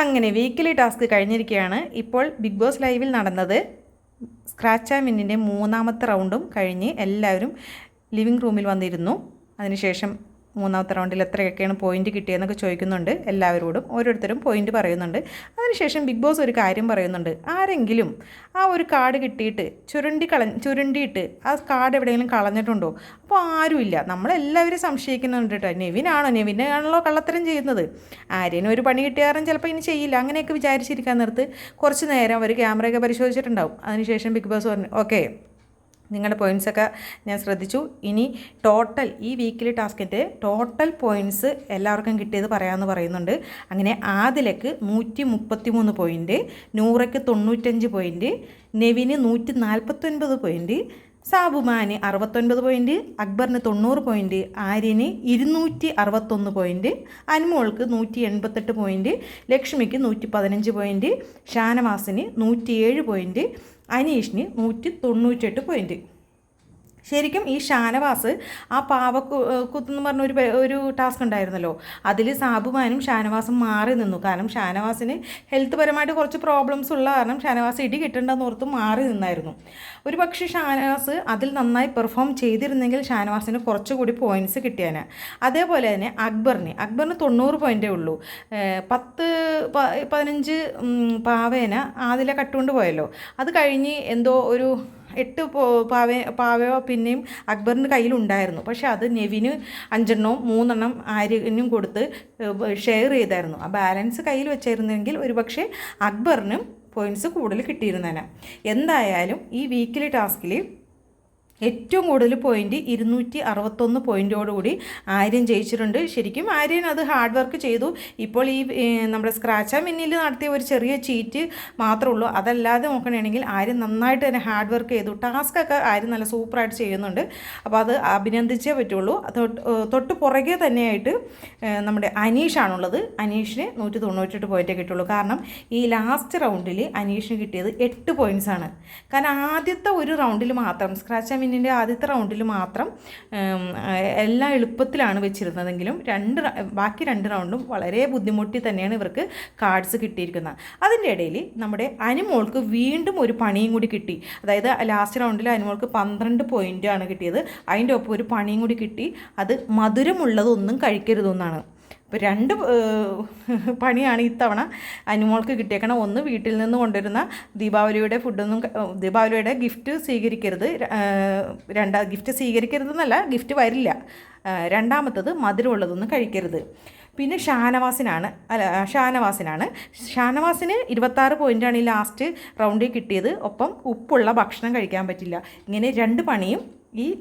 അങ്ങനെ weekly task കഴിഞ്ഞിരിക്കുകയാണ്. ഇപ്പോൾ ബിഗ് ബോസ് ലൈവിൽ നടന്നത് സ്ക്രാച്ച് ആൻഡ് വിന്നിന്റെ മൂന്നാമത്തെ റൗണ്ടും കഴിഞ്ഞ് എല്ലാവരും ലിവിങ് റൂമിൽ വന്നിരുന്നു. അതിനുശേഷം മൂന്നാമത്തെ റൗണ്ടിൽ എത്രയൊക്കെയാണ് പോയിന്റ് കിട്ടിയതെന്നൊക്കെ ചോദിക്കുന്നുണ്ട്. എല്ലാവരോടും ഓരോരുത്തരും പോയിന്റ് പറയുന്നുണ്ട്. അതിനുശേഷം ബിഗ് ബോസ് ഒരു കാര്യം പറയുന്നുണ്ട്. ആരെങ്കിലും ആ ഒരു കാർഡ് കിട്ടിയിട്ട് ചുരുണ്ടി കള ചുരുണ്ടിയിട്ട് ആ കാർഡ് എവിടെയെങ്കിലും കളഞ്ഞിട്ടുണ്ടോ? അപ്പോൾ ആരുമില്ല. നമ്മളെല്ലാവരും സംശയിക്കുന്നുണ്ട് കേട്ടോ നെവിനാണോ? നെവിനാണല്ലോ കള്ളത്തരം ചെയ്യുന്നത്. ആര്യനും ഒരു പണി കിട്ടിയാറും ചിലപ്പോൾ ഇനി ചെയ്യില്ല. അങ്ങനെയൊക്കെ വിചാരിച്ചിരിക്കാൻ നേരത്ത് കുറച്ച് നേരം അവർ ക്യാമറയൊക്കെ പരിശോധിച്ചിട്ടുണ്ടാവും. അതിനുശേഷം ബിഗ് ബോസ് പറഞ്ഞു ഓക്കെ നിങ്ങളുടെ പോയിൻസൊക്കെ ഞാൻ ശ്രദ്ധിച്ചു. ഇനി ടോട്ടൽ ഈ വീക്കിലി ടാസ്കിന്റെ ടോട്ടൽ പോയിന്റ്സ് എല്ലാവർക്കും കിട്ടിയത് പറയാമെന്ന് പറയുന്നുണ്ട്. അങ്ങനെ ആദിലക്ക് നൂറ്റി മുപ്പത്തി മൂന്ന് പോയിന്റ് നൂറയ്ക്ക് തൊണ്ണൂറ്റഞ്ച് പോയിന്റ് നെവിന് നൂറ്റി നാൽപ്പത്തൊൻപത് പോയിന്റ് സാബുമാന് അറുപത്തൊൻപത് പോയിന്റ് അക്ബറിന് തൊണ്ണൂറ് പോയിന്റ് ആര്യന് ഇരുന്നൂറ്റി അറുപത്തൊന്ന് പോയിന്റ് അനുമോൾക്ക് നൂറ്റി എൺപത്തെട്ട് പോയിന്റ് ലക്ഷ്മിക്ക് നൂറ്റി പതിനഞ്ച് പോയിന്റ് ഷാനവാസിന് നൂറ്റിയേഴ് പോയിന്റ് അനീഷിന് നൂറ്റി തൊണ്ണൂറ്റെട്ട് പോയിന്റ് ശരിക്കും ഈ ഷാനവാസ് ആ പാവ കുത്തെന്ന് പറഞ്ഞ ഒരു ഒരു ടാസ്ക് ഉണ്ടായിരുന്നല്ലോ. അതിൽ സാബുമാനും ഷാനവാസും മാറി നിന്നു. കാരണം ഷാനവാസിന് ഹെൽത്ത് പരമായിട്ട് കുറച്ച് പ്രോബ്ലംസ് ഉള്ള കാരണം ഷാനവാസ് ഇടി കിട്ടേണ്ടെന്ന് ഓർത്ത് മാറി നിന്നായിരുന്നു. ഒരു പക്ഷേ ഷാനവാസ് അതിൽ നന്നായി പെർഫോം ചെയ്തിരുന്നെങ്കിൽ ഷാനവാസിന് കുറച്ചുകൂടി പോയിന്റ്സ് കിട്ടിയാന്. അതേപോലെ തന്നെ അക്ബറിന്. അക്ബറിന് തൊണ്ണൂറ് പോയിന്റേ ഉള്ളൂ. പത്ത് പതിനഞ്ച് പാവേന ആദിലെ കട്ടുകൊണ്ട് പോയല്ലോ. അത് കഴിഞ്ഞ് എന്തോ ഒരു എട്ട് പാവ പാവയോ പിന്നെയും അക്ബറിന്റെ കയ്യിലുണ്ടായിരുന്നു. പക്ഷെ അത് നെവിന് അഞ്ചെണ്ണവും മൂന്നെണ്ണം ആര്യനും കൊടുത്ത് ഷെയർ ചെയ്തായിരുന്നു. ആ ബാലൻസ് കയ്യിൽ വെച്ചായിരുന്നെങ്കിൽ ഒരുപക്ഷെ അക്ബറിനും പോയിന്റ്സ് കൂടുതൽ കിട്ടിയിരുന്നേനെ. എന്തായാലും ഈ വീക്കിലി ടാസ്കിൽ ഏറ്റവും കൂടുതൽ പോയിന്റ് ഇരുന്നൂറ്റി അറുപത്തൊന്ന് പോയിന്റോടുകൂടി ആര്യൻ ജയിച്ചിട്ടുണ്ട്. ശരിക്കും ആര്യൻ അത് ഹാർഡ് വർക്ക് ചെയ്തു. ഇപ്പോൾ ഈ നമ്മുടെ സ്ക്രാച്ച് മിന്നിൽ നടത്തിയ ഒരു ചെറിയ ചീറ്റ് മാത്രമേ ഉള്ളൂ. അതല്ലാതെ നോക്കണമെങ്കിൽ ആര്യൻ നന്നായിട്ട് തന്നെ ഹാർഡ് വർക്ക് ചെയ്തു. ടാസ്കൊക്കെ ആര്യൻ നല്ല സൂപ്പറായിട്ട് ചെയ്യുന്നുണ്ട്. അപ്പോൾ അത് അഭിനന്ദിച്ചേ പറ്റുള്ളൂ. തൊട്ട് പുറകെ തന്നെയായിട്ട് നമ്മുടെ അനീഷാണുള്ളത് അനീഷിന് നൂറ്റി തൊണ്ണൂറ്റെട്ട് പോയിന്റേ കിട്ടുള്ളൂ. കാരണം ഈ ലാസ്റ്റ് റൗണ്ടിൽ അനീഷിന് കിട്ടിയത് എട്ട് ആണ്. കാരണം ആദ്യത്തെ ഒരു റൗണ്ടിൽ മാത്രം സ്ക്രാച്ച് മിൻ വിന്നിന്റെ ആദ്യത്തെ റൗണ്ടിൽ മാത്രം എല്ലാം എളുപ്പത്തിലാണ് വെച്ചിരുന്നതെങ്കിലും രണ്ട് ബാക്കി രണ്ട് റൗണ്ടും വളരെ ബുദ്ധിമുട്ടി തന്നെയാണ് ഇവർക്ക് കാർഡ്സ് കിട്ടിയിരിക്കുന്നത്. അതിന്റെ ഇടയിൽ നമ്മുടെ അനുമോൾക്ക് വീണ്ടും ഒരു പണിയും കൂടി കിട്ടി. അതായത് ലാസ്റ്റ് റൗണ്ടിൽ അനുമോൾക്ക് പന്ത്രണ്ട് പോയിന്റാണ് കിട്ടിയത്. അതിന്റെ ഒപ്പം ഒരു പണിയും കൂടി കിട്ടി. അത് മധുരമുള്ളതൊന്നും കഴിക്കരുതെന്നാണ്. അപ്പോൾ രണ്ട് പണിയാണ് ഇത്തവണ അനുമോൾക്ക് കിട്ടിയേക്കണം ഒന്ന് വീട്ടിൽ നിന്ന് കൊണ്ടുവരുന്ന ദീപാവലിയുടെ ഫുഡൊന്നും ദീപാവലിയുടെ ഗിഫ്റ്റ് സ്വീകരിക്കരുത്. രണ്ടാ ഗിഫ്റ്റ് സ്വീകരിക്കരുതെന്നല്ല ഗിഫ്റ്റ് വരില്ല. രണ്ടാമത്തത് മധുരമുള്ളതൊന്നും കഴിക്കരുത്. പിന്നെ ഷാനവാസിനാണ് അല്ല ഷാനവാസിനാണ്. ഷാനവാസിന് ഇരുപത്താറ് പോയിന്റാണ് ഈ ലാസ്റ്റ് റൗണ്ടിൽ കിട്ടിയത്. ഒപ്പം ഉപ്പുള്ള ഭക്ഷണം കഴിക്കാൻ പറ്റില്ല. ഇങ്ങനെ രണ്ട് പണിയും ഈ